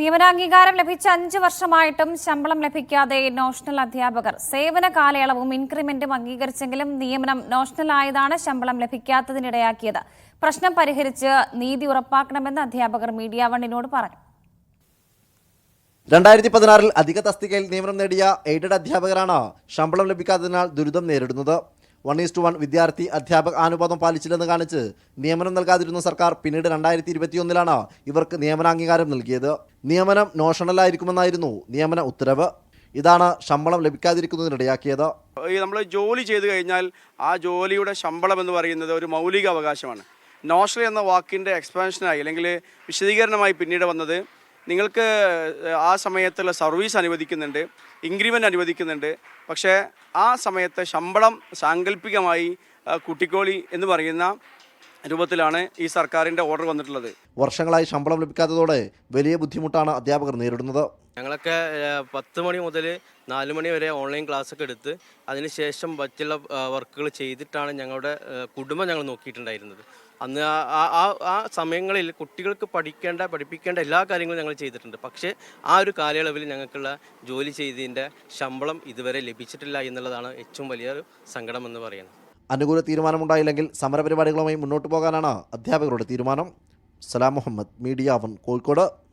നിയമനാംഗീകാരം ലഭിച്ച അഞ്ച് വർഷമായിട്ടും ശമ്പളം ലഭിക്കാതെ നോഷണൽ അധ്യാപകർ സേവന കാലയളവും ഇൻക്രിമെന്റും അംഗീകരിച്ചെങ്കിലും നിയമനം നോഷണൽ ആയതാണ് ശമ്പളം ലഭിക്കാത്തതിനിടയാക്കിയത്. പ്രശ്നം പരിഹരിച്ച് നീതി ഉറപ്പാക്കണമെന്ന് അധ്യാപകർ മീഡിയ വണ്ണിനോട് പറഞ്ഞു. രണ്ടായിരത്തി പതിനാറിൽ അധിക തസ്തികയിൽ നിയമനം നേടിയ എയ്ഡഡ് അധ്യാപകരാണ് ശമ്പളം ലഭിക്കാത്തതിനാൽ ദുരിതം നേരിടുന്നത്. വൺ ഈസ് ടു വൺ വിദ്യാർത്ഥി അധ്യാപക അനുപാതം പാലിച്ചില്ലെന്ന് കാണിച്ച് നിയമനം നൽകാതിരുന്ന സർക്കാർ പിന്നീട് രണ്ടായിരത്തി ഇരുപത്തിയൊന്നിലാണ് ഇവർക്ക് നിയമനാംഗീകാരം നൽകിയത്. നിയമനം നോഷണലായിരിക്കുമെന്നായിരുന്നു നിയമന ഉത്തരവ്. ഇതാണ് ശമ്പളം ലഭിക്കാതിരിക്കുന്നതിനിടയാക്കിയത് ഈ നമ്മൾ ജോലി ചെയ്തു കഴിഞ്ഞാൽ ആ ജോലിയുടെ ശമ്പളം എന്ന് പറയുന്നത് ഒരു മൗലിക അവകാശമാണ്. നോഷണൽ എന്ന വാക്കിന്റെ എക്സ്പാൻഷനായി അല്ലെങ്കിൽ വിശദീകരണമായി പിന്നീട് വന്നത് നിങ്ങൾക്ക് ആ സമയത്തുള്ള സർവീസ് അനുവദിക്കുന്നുണ്ട് ഇൻക്രിമെന്റ് അനുവദിക്കുന്നുണ്ട്. പക്ഷേ ആ സമയത്ത് ശമ്പളം സാങ്കല്പികമായി കുട്ടിക്കോളി എന്ന് പറയുന്ന രൂപത്തിലാണ് ഈ സർക്കാരിന്റെ ഓർഡർ വന്നിട്ടുള്ളത്. വർഷങ്ങളായി ശമ്പളം ലഭിക്കാത്തതോടെ വലിയ ബുദ്ധിമുട്ടാണ് അധ്യാപകർ നേരിടുന്നത്. ഞങ്ങളൊക്കെ പത്ത് മണി മുതൽ നാല് മണി വരെ ഓൺലൈൻ ക്ലാസ് ഒക്കെ എടുത്ത് അതിനുശേഷം മറ്റുള്ള വർക്കുകൾ ചെയ്തിട്ടാണ് ഞങ്ങളുടെ കുടുംബം ഞങ്ങൾ നോക്കിയിട്ടുണ്ടായിരുന്നത്. അന്ന് ആ ആ- ആ സമയങ്ങളിൽ കുട്ടികൾക്ക് പഠിക്കേണ്ട പഠിപ്പിക്കേണ്ട എല്ലാ കാര്യങ്ങളും ഞങ്ങൾ ചെയ്തിട്ടുണ്ട്. പക്ഷേ ആ ഒരു കാലയളവിൽ ഞങ്ങൾക്കുള്ള ജോലി ചെയ്തതിന്റെ ശമ്പളം ഇതുവരെ ലഭിച്ചിട്ടില്ല എന്നുള്ളതാണ് ഏറ്റവും വലിയൊരു സങ്കടം എന്ന് പറയുന്നത്. അനുകൂല തീരുമാനമുണ്ടായില്ലെങ്കിൽ സമരപരിപാടികളുമായി മുന്നോട്ട് പോകാനാണ് അധ്യാപകരുടെ തീരുമാനം. Salam Muhammad media one Kozhikode.